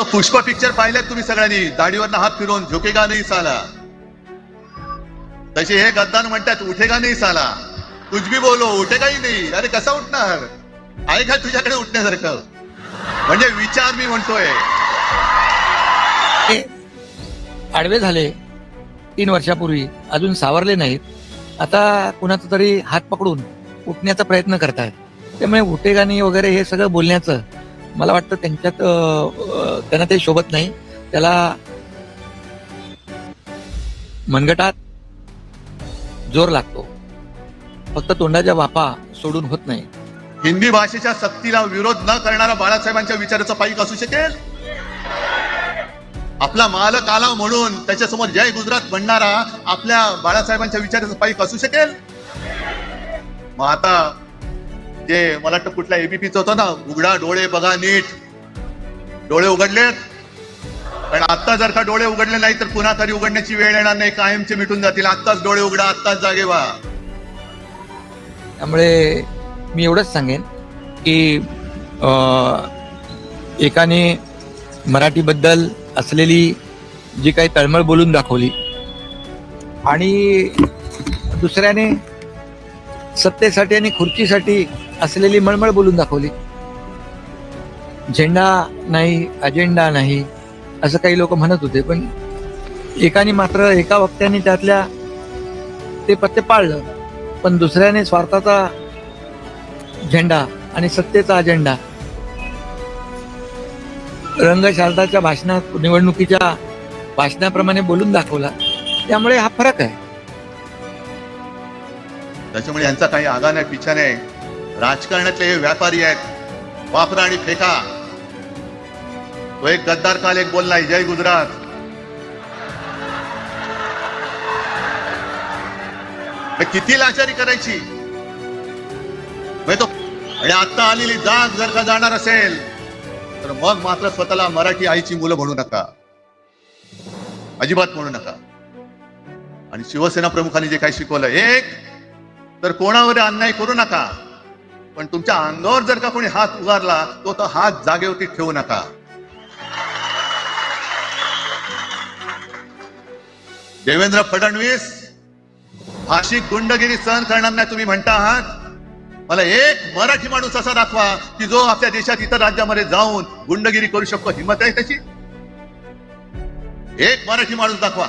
तो पुष्प पिक्चर पाहिलेत तुम्ही सगळ्यांनी. दाढीवरनं हात फिरवून झुकेगा नाही साला? तसे हे गद्दार म्हणतात उठेगा नाही साला? तुझ भी बोलो उठेगाही नाही. अरे कसा उठणार? आहे का तुझ्याकडे उठण्यासारखं? म्हणजे विचार मी म्हणतोय. आडवे झाले तीन वर्षापूर्वी अजून सावरले नाहीत. आता कुणाचा तरी हात पकडून उठण्याचा प्रयत्न करतायत. त्यामुळे उठेगाणी वगैरे हे सगळं बोलण्याचं मला वाटतं त्यांच्यात त्यांना ते शोभत नाही. त्याला मनगटात जोर लागतो. फक्त तोंडाच्या वापा सोडून होत नाही. हिंदी भाषेच्या सक्तीला विरोध न करणारा बाळासाहेबांच्या विचाराचा पाईक असू शकेल? आपला मालक आला म्हणून त्याच्यासमोर जय गुजरात म्हणणारा आपल्या बाळासाहेबांच्या विचाराचा पाईक असू शकेल? मग आता ते मला वाटतं कुठल्या एबीपीचं होतं ना उघडा डोळे बघा नीट. डोळे उघडलेत. पण आत्ता जर का डोळे उघडले नाही तर पुन्हा तरी उघडण्याची वेळ येणार नाही कायमचे मिटून जातील. आत्ताच डोळे उघडा आत्ताच जागे व्हा. त्यामुळे मी एवढंच सांगेन की अं, एकाने मराठीबद्दल असलेली जी काही तळमळ बोलून दाखवली आणि दुसऱ्याने सत्तेसाठी आणि खुर्चीसाठी असलेली मळमळ बोलून दाखवली. झेंडा नाही अजेंडा नाही असं काही लोक म्हणत होते पण एकाने मात्र एका वक्त्याने त्यातल्या ते पत्ते पाळलं पण दुसऱ्याने स्वार्थाचा झेंडा आणि सत्तेचा अजेंडा. रंगशारदाच्या भाषणात निवडणुकीच्या भाषणाप्रमाणे बोलून दाखवला. त्यामुळे हा फरक आहे. त्याच्यामुळे यांचा काही आगा नाही पिछा नाही राजकारणातले हे व्यापारी आहेत. वापरा आणि फेका. तो एक गद्दार काल एक बोललाय जय गुजरात. किती लाचारी करायची? तो आणि आता आलेली जाग जर का जाणार असेल तर मग मात्र स्वतःला मराठी आईची मुलं म्हणू नका. अजिबात म्हणू नका. आणि शिवसेना प्रमुखांनी जे काही शिकवलं एक तर कोणावर अन्याय करू नका. पण तुमच्या अंगावर जर का कोणी हात उगारला तो तो हात जागेवरती ठेवू नका. देवेंद्र फडणवीस भाषिक गुंडगिरी सहन करणार नाही तुम्ही म्हणता आहात? मला एक मराठी माणूस असा दाखवा की जो आपल्या देशात इतर राज्यामध्ये जाऊन गुंडगिरी करू शकतो. हिंमत आहे त्याची? एक मराठी माणूस दाखवा.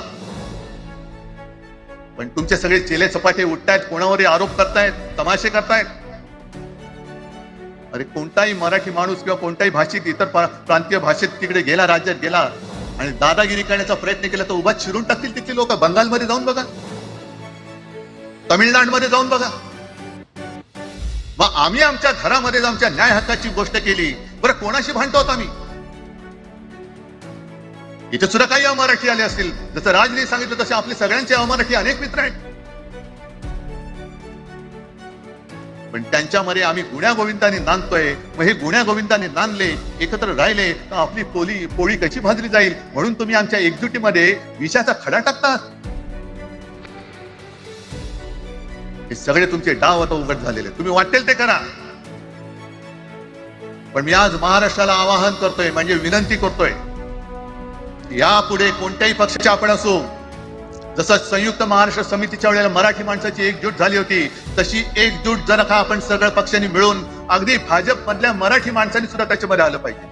पण तुमचे सगळे चेले चपाटे उठतायत कोणावरही आरोप करतायत तमाशे करतायत अरे कोणताही मराठी माणूस किंवा कोणताही भाषिक इतर प्रांतीय भाषेत तिकडे गेला राज्यात गेला आणि दादागिरी करण्याचा प्रयत्न केला तर उभा शिरून टाकतील तिथली लोक. बंगालमध्ये जाऊन बघा. तमिळनाडूमध्ये जाऊन बघा. मग आम्ही आमच्या घरामध्ये आमच्या न्याय हक्काची गोष्ट केली. बरं कोणाशी भांडतो आहोत आम्ही? इथे सुद्धा काही अमराठी आले असतील. जसं राजने सांगितलं तसे आपले सगळ्यांचे अमराठी अनेक मित्र आहेत. पण त्यांच्यामध्ये आम्ही गुण्या गोविंदाने नांदतोय. मग हे गुण्या गोविंदाने नांदले एकत्र राहिले तर आपली पोली पोळी कशी भाजली जाईल? म्हणून तुम्ही आमच्या एकजुटीमध्ये विषाचा खडा टाकता. हे सगळे तुमचे डाव आता उघड झालेले. तुम्ही वाटेल ते करा. पण मी आज महाराष्ट्राला आवाहन करतोय म्हणजे विनंती करतोय यापुढे कोणत्याही पक्षाचे आपण असो जसं संयुक्त महाराष्ट्र समितीच्या वेळेला मराठी माणसाची एकजूट झाली होती तशी एकजूट जर का आपण सगळ्या पक्षांनी मिळून अगदी भाजप मधल्या मराठी माणसांनी सुद्धा त्याच्यामध्ये आलं पाहिजे.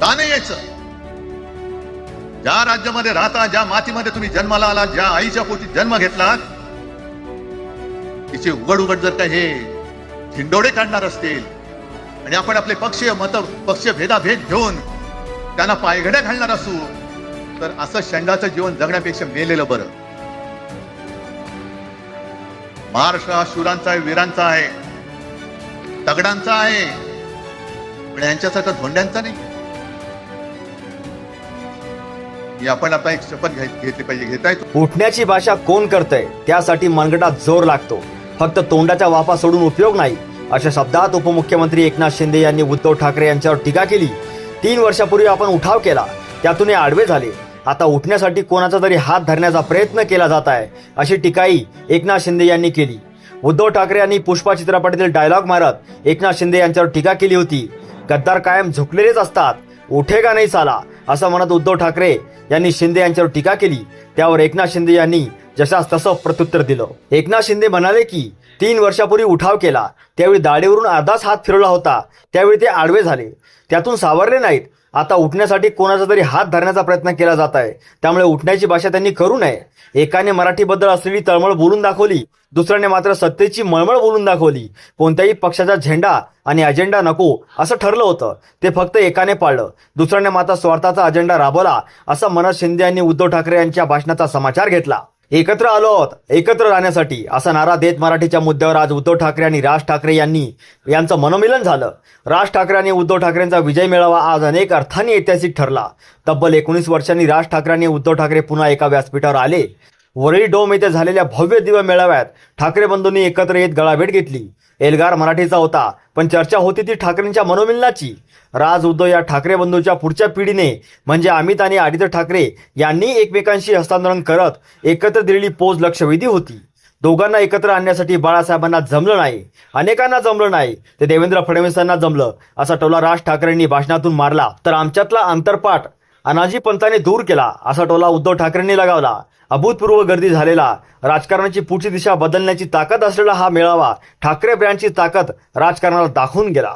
का नाही यायचं? ज्या राज्यामध्ये राहता ज्या मातीमध्ये तुम्ही जन्माला आला ज्या आईच्या पोटी जन्म घेतला तिचे उघड उघड जर का हे झिंडोडे काढणार असतील आणि आपण आपले पक्षीय मत पक्षीय भेदाभेद घेऊन त्यांना पायघड्या घालणार असू तर असं शेंडाचं जीवन जगण्यापेक्षा मेलेलं बरं. महाराष्ट्र हा शूरांचा आहे वीरांचा आहे दगडांचा आहे पण यांच्यासारखं धोंड्यांचा नाही. आपण आता एक शपथ घेतली पाहिजे घेताय उठण्याची भाषा कोण करतय त्यासाठी मनगटात जोर लागतो. फक्त तोंडाच्या वाफा सोडून उपयोग नाही अशा शब्दात उपमुख्यमंत्री एकनाथ शिंदे यांनी उद्धव ठाकरे यांच्यावर टीका केली. तीन वर्षापूर्वी आपण उठाव केला. त्यातून हे आडवे झाले. आता उठण्यासाठी कोणाचा तरी हात धरण्याचा प्रयत्न केला जात आहे अशी टीकाही एकनाथ शिंदे यांनी केली. उद्धव ठाकरे यांनी पुष्पा चित्रपटातील डायलॉग मारत एकनाथ शिंदे यांच्यावर टीका केली होती. गद्दार कायम झुकलेलेच असतात उठेगा नाही साला असं म्हणत उद्धव ठाकरे यांनी शिंदे यांच्यावर टीका केली. त्यावर एकनाथ शिंदे यांनी जशास तसं प्रत्युत्तर दिलं. एकनाथ शिंदे म्हणाले की तीन वर्षापूर्वी उठाव केला. त्यावेळी दाढीवरून अर्धाच हात फिरवला होता. त्यावेळी ते आडवे झाले. त्यातून सावरले नाहीत. आता उठण्यासाठी कोणाचा तरी हात धरण्याचा प्रयत्न केला जात आहे. त्यामुळे उठण्याची भाषा त्यांनी करू नये. एकाने मराठीबद्दल असलेली तळमळ बोलून दाखवली. दुसऱ्याने मात्र सत्तेची मळमळ बोलून दाखवली. कोणत्याही पक्षाचा झेंडा आणि अजेंडा नको असं ठरलं होतं. ते फक्त एकाने पाळलं. दुसऱ्याने मात्र स्वार्थाचा अजेंडा राबवला असं मनोज शिंदे यांनी उद्धव ठाकरे यांच्या भाषणाचा समाचार घेतला. एकत्र आलो आहोत एकत्र राहण्यासाठी. असा नारा देत मराठीच्या मुद्द्यावर आज उद्धव ठाकरे आणि राज ठाकरे यांनी यांचं मनोमिलन झालं. राज ठाकरे आणि उद्धव ठाकरेंचा विजय मेळावा आज अनेक अर्थाने ऐतिहासिक ठरला. तब्बल एकोणीस वर्षांनी राज ठाकरे आणि उद्धव ठाकरे पुन्हा एका व्यासपीठावर आले. वरळी डोम येथे झालेल्या भव्य दिव्य मेळाव्यात ठाकरे बंधूंनी एकत्र येत गळाभेट घेतली. एल्गार मराठीचा होता पण चर्चा होती ती ठाकरेंच्या मनोमिलनाची. राज उद्धव या ठाकरे बंधूच्या पुढच्या पिढीने म्हणजे अमित आणि आदित्य ठाकरे यांनी एकमेकांशी हस्तांदोलन करत एकत्र दिलेली पोज लक्षवेधी होती. दोघांना एकत्र आणण्यासाठी बाळासाहेबांना जमलं नाही. अनेकांना जमलं नाही. ते देवेंद्र फडणवीसांना जमलं असा टोला राज ठाकरेंनी भाषणातून मारला. तर आमच्यातला अंतरपाठ अनाजी पंताने दूर केला असा टोला उद्धव ठाकरेंनी लगावला. अभूतपूर्व गर्दी झालेला राजकारणाची पुढची दिशा बदलण्याची ताकद असलेला हा मेळावा ठाकरे ब्रँडची ताकद राजकारणाला दाखवून गेला.